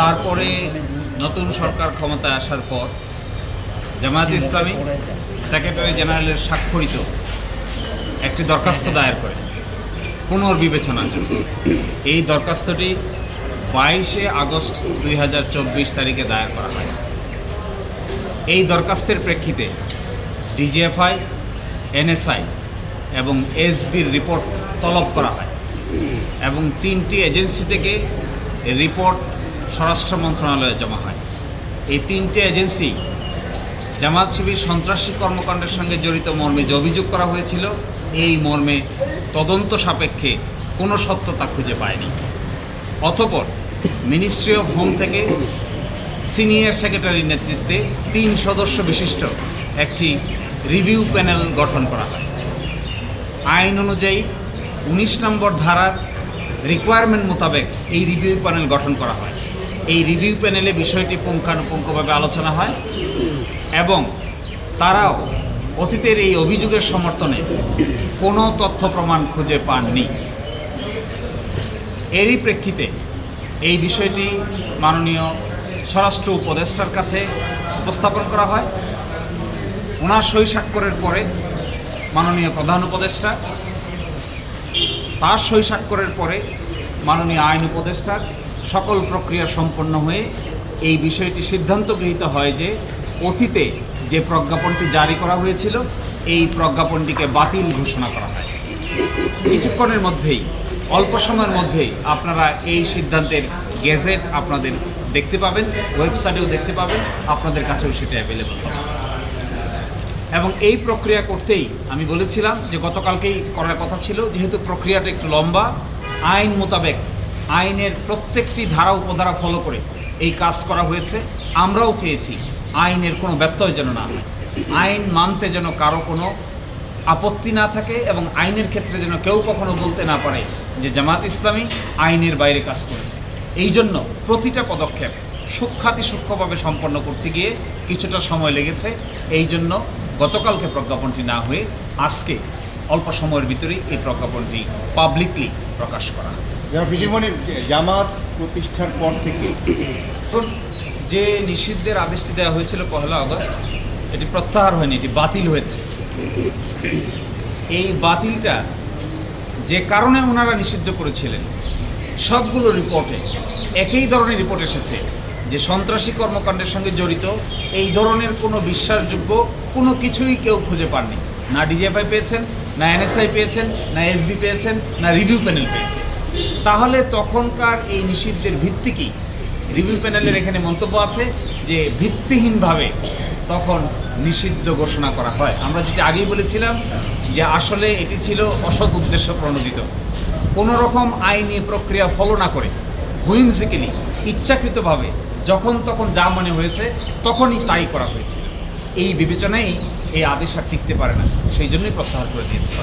তারপরে নতুন সরকার ক্ষমতায় আসার পর জামায়াত ইসলামী সেক্রেটারি জেনারেলের স্বাক্ষরিত একটি দরখাস্ত দায়ের করে, পুনর্বিবেচনার জন্য। এই দরখাস্তটি বাইশে আগস্ট দুই হাজার চব্বিশ তারিখে দায়ের করা হয়। এই দরখাস্তের প্রেক্ষিতে ডিজিএফআই, এনএসআই এবং এসবির রিপোর্ট তলব করা হয়। এবং তিনটি এজেন্সি থেকে রিপোর্ট স্বরাষ্ট্র মন্ত্রণালয়ে জমা হয়। এই তিনটি এজেন্সি জামাত শিবির সন্ত্রাসী কর্মকাণ্ডের সঙ্গে জড়িত মর্মে যে অভিযোগ করা হয়েছিল, এই মর্মে তদন্ত সাপেক্ষে কোনো সত্যতা খুঁজে পায়নি। অতপর মিনিস্ট্রি অফ হোম থেকে সিনিয়র সেক্রেটারির নেতৃত্বে তিন সদস্য বিশিষ্ট একটি রিভিউ প্যানেল গঠন করা হয়। আইন অনুযায়ী উনিশ নম্বর ধারার রিকোয়ারমেন্ট মোতাবেক এই রিভিউ প্যানেল গঠন করা হয়। এই রিভিউ প্যানেলে বিষয়টি পুঙ্খানুপুঙ্খভাবে আলোচনা হয় এবং তারাও অতীতের এই অভিযোগের সমর্থনে কোনো তথ্য প্রমাণ খুঁজে পাননি। এরই প্রেক্ষিতে এই বিষয়টি মাননীয় স্বরাষ্ট্র উপদেষ্টার কাছে উপস্থাপন করা হয়। ওনার সই স্বাক্ষরের পরে মাননীয় প্রধান উপদেষ্টা তার সই স্বাক্ষরের পরে মাননীয় আইন উপদেষ্টার সকল প্রক্রিয়া সম্পন্ন হয়ে এই বিষয়টি সিদ্ধান্ত গৃহীত হয় যে অতীতে যে প্রজ্ঞাপনটি জারি করা হয়েছিল, এই প্রজ্ঞাপনটিকে বাতিল ঘোষণা করা হয়। কিছুক্ষণের মধ্যেই, অল্প সময়ের মধ্যেই আপনারা এই সিদ্ধান্তের গেজেট আপনাদের দেখতে পাবেন, ওয়েবসাইটেও দেখতে পাবেন, আপনাদের কাছেও সেটা অ্যাভেলেবল হবে। এবং এই প্রক্রিয়া করতেই আমি বলেছিলাম যে গতকালকেই করার কথা ছিল, যেহেতু প্রক্রিয়াটা একটু লম্বা, আইন মোতাবেক, আইনের প্রত্যেকটি ধারা, উপধারা ফলো করে এই কাজ করা হয়েছে। আমরাও চেয়েছি আইনের কোনো ব্যত্যয় যেন না হয়। আইন মানতে যেন কারও কোনো আপত্তি না থাকে এবং আইনের ক্ষেত্রে যেন কেউ কখনো বলতে না পারে যে জামাত ইসলামী আইনের বাইরে কাজ করেছে। এই জন্য প্রতিটা পদক্ষেপ সূক্ষাতি সূক্ষ্মভাবে সম্পন্ন করতে গিয়ে কিছুটা সময় লেগেছে। এই জন্য গতকালকে প্রজ্ঞাপনটি না হয়ে আজকে অল্প সময়ের ভিতরেই এই প্রজ্ঞাপনটি পাবলিকলি প্রকাশ করা পিসিমণি জামাত প্রতিষ্ঠার পর থেকে যে নিষিদ্ধের আদেশটি দেওয়া হয়েছিল পহেলা আগস্ট এটি প্রত্যাহার হয়নি এটি বাতিল হয়েছে। এই বাতিলটা যে কারণে ওনারা নিষিদ্ধ করেছিলেন সবগুলো রিপোর্টে একই ধরনের রিপোর্ট এসেছে। যে সন্ত্রাসী কর্মকাণ্ডের সঙ্গে জড়িত, এই ধরনের কোনো বিশ্বাসযোগ্য কোনো কিছুই কেউ খুঁজে পাননি। না ডিজিএফআই পেয়েছেন, না এনএসআই পেয়েছেন, না এসবি পেয়েছেন, না রিভিউ প্যানেল পেয়েছে তাহলে তখনকার এই নিষিদ্ধের ভিত্তি কি? রিভিউ প্যানেলের এখানে মন্তব্য আছে যে ভিত্তিহীনভাবে তখন নিষিদ্ধ ঘোষণা করা হয়। আমরা যেটা আগেই বলেছিলাম যে আসলে এটি ছিল অসৎ উদ্দেশ্য প্রণোদিত। কোনো রকম আইনি প্রক্রিয়া ফলো না করে হুইমসিক্যালি ইচ্ছাকৃতভাবে যখন তখন যা মনে হয়েছে, তখনই তাই করা হয়েছিল। এই বিবেচনায় এই আদেশ আর টিকতে পারে না। সেই জন্যই প্রত্যাহার করে দিয়েছে।